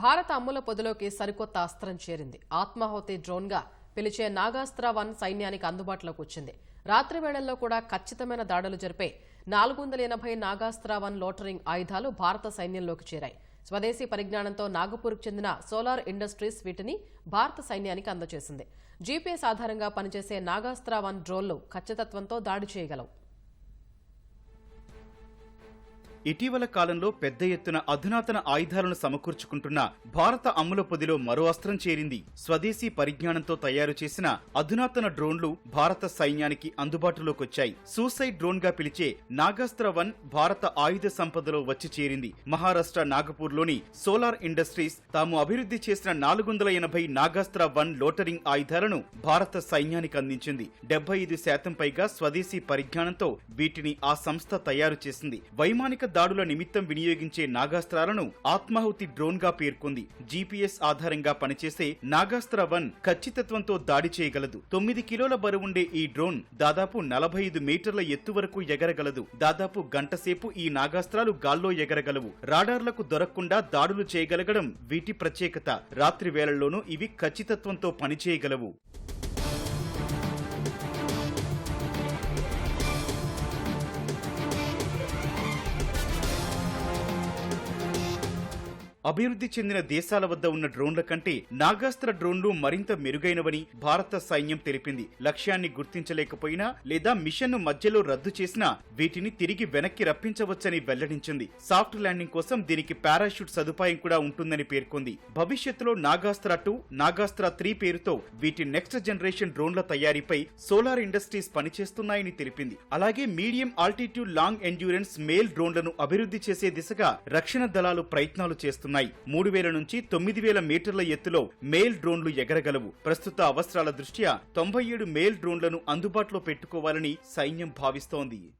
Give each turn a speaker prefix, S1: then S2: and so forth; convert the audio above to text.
S1: భారత అమ్ముల పొదిలోకి సరికొత్త అస్త్రం చేరింది. ఆత్మాహుతి డ్రోన్గా పిలిచే నాగాస్త్ర వన్ సైన్యానికి అందుబాటులోకి వచ్చింది. రాత్రి వేళల్లో కూడా ఖచ్చితమైన దాడులు జరిపే నాలుగు వందల ఎనభై నాగాస్త్ర వన్ లోటరింగ్ ఆయుధాలు భారత సైన్యంలోకి చేరాయి. స్వదేశీ పరిజ్ఞానంతో నాగపూర్కు చెందిన సోలార్ ఇండస్ట్రీస్ వీటిని భారత సైన్యానికి అందజేసింది. జీపీఎస్ ఆధారంగా పనిచేసే నాగాస్త్ర వన్ డ్రోన్లు ఖచ్చితత్వంతో దాడి చేయగలవు.
S2: ఇటీవల కాలంలో పెద్ద ఎత్తున అధునాతన ఆయుధాలను సమకూర్చుకుంటున్న భారత అమ్ముల పొదిలో మరో అస్త్రం చేరింది. స్వదేశీ పరిజ్ఞానంతో తయారు చేసిన అధునాతన డ్రోన్లు భారత సైన్యానికి అందుబాటులోకొచ్చాయి సూసైడ్ డ్రోన్గా పిలిచే నాగాస్త్ర వన్ భారత ఆయుధ సంపదలో వచ్చి చేరింది. మహారాష్ట్ర నాగపూర్లోని సోలార్ ఇండస్ట్రీస్ తాము అభివృద్ధి చేసిన నాలుగు వందల ఎనభై నాగాస్త్ర వన్ లోటరింగ్ ఆయుధాలను భారత సైన్యానికి అందించింది. డెబ్బై ఐదు శాతం పైగా స్వదేశీ పరిజ్ఞానంతో వీటిని ఆ సంస్థ తయారు చేసింది. వైమానిక దాడుల నిమిత్తం వినియోగించే నాగాస్త్రాలను ఆత్మాహుతి డ్రోన్గా పేర్కొంది. జీపీఎస్ ఆధారంగా పనిచేసే నాగాస్త్ర వన్ ఖచ్చితత్వంతో దాడి చేయగలదు. తొమ్మిది కిలోల బరువుండే ఈ డ్రోన్ దాదాపు నలభై ఐదు మీటర్ల ఎత్తు వరకు ఎగరగలదు. దాదాపు గంటసేపు ఈ నాగాస్త్రాలు గాల్లో ఎగరగలవు. రాడార్లకు దొరకకుండా దాడులు చేయగలగడం వీటి ప్రత్యేకత. రాత్రి వేళల్లోనూ ఇవి ఖచ్చితత్వంతో పనిచేయగలవు. అభివృద్ధి చెందిన దేశాల వద్ద ఉన్న డ్రోన్ల కంటే నాగాస్త్ర డ్రోన్లు మరింత మెరుగైనవని భారత సైన్యం తెలిపింది. లక్ష్యాన్ని గుర్తించలేకపోయినా లేదా మిషన్ను మధ్యలో రద్దు చేసినా వీటిని తిరిగి వెనక్కి రప్పించవచ్చని వెల్లడించింది. సాఫ్ట్ ల్యాండింగ్ కోసం దీనికి పారాషూట్ సదుపాయం కూడా ఉంటుందని పేర్కొంది. భవిష్యత్తులో నాగాస్త్ర టూ నాగాస్త్ర త్రీ పేరుతో వీటి నెక్స్ట్ జనరేషన్ డ్రోన్ల తయారీపై సోలార్ ఇండస్ట్రీస్ పనిచేస్తున్నాయని తెలిపింది. అలాగే medium altitude long endurance male డ్రోన్లను అభివృద్ధి చేసే దిశగా రక్షణ దళాలు ప్రయత్నాలు చేస్తున్నాయి. మూడు వేల నుంచి తొమ్మిది వేల మీటర్ల ఎత్తులో మేల్ డ్రోన్లు ఎగరగలవు. ప్రస్తుత అవసరాల దృష్ట్యా తొంభై ఏడు మేల్ డ్రోన్లను అందుబాటులో పెట్టుకోవాలని సైన్యం భావిస్తోంది.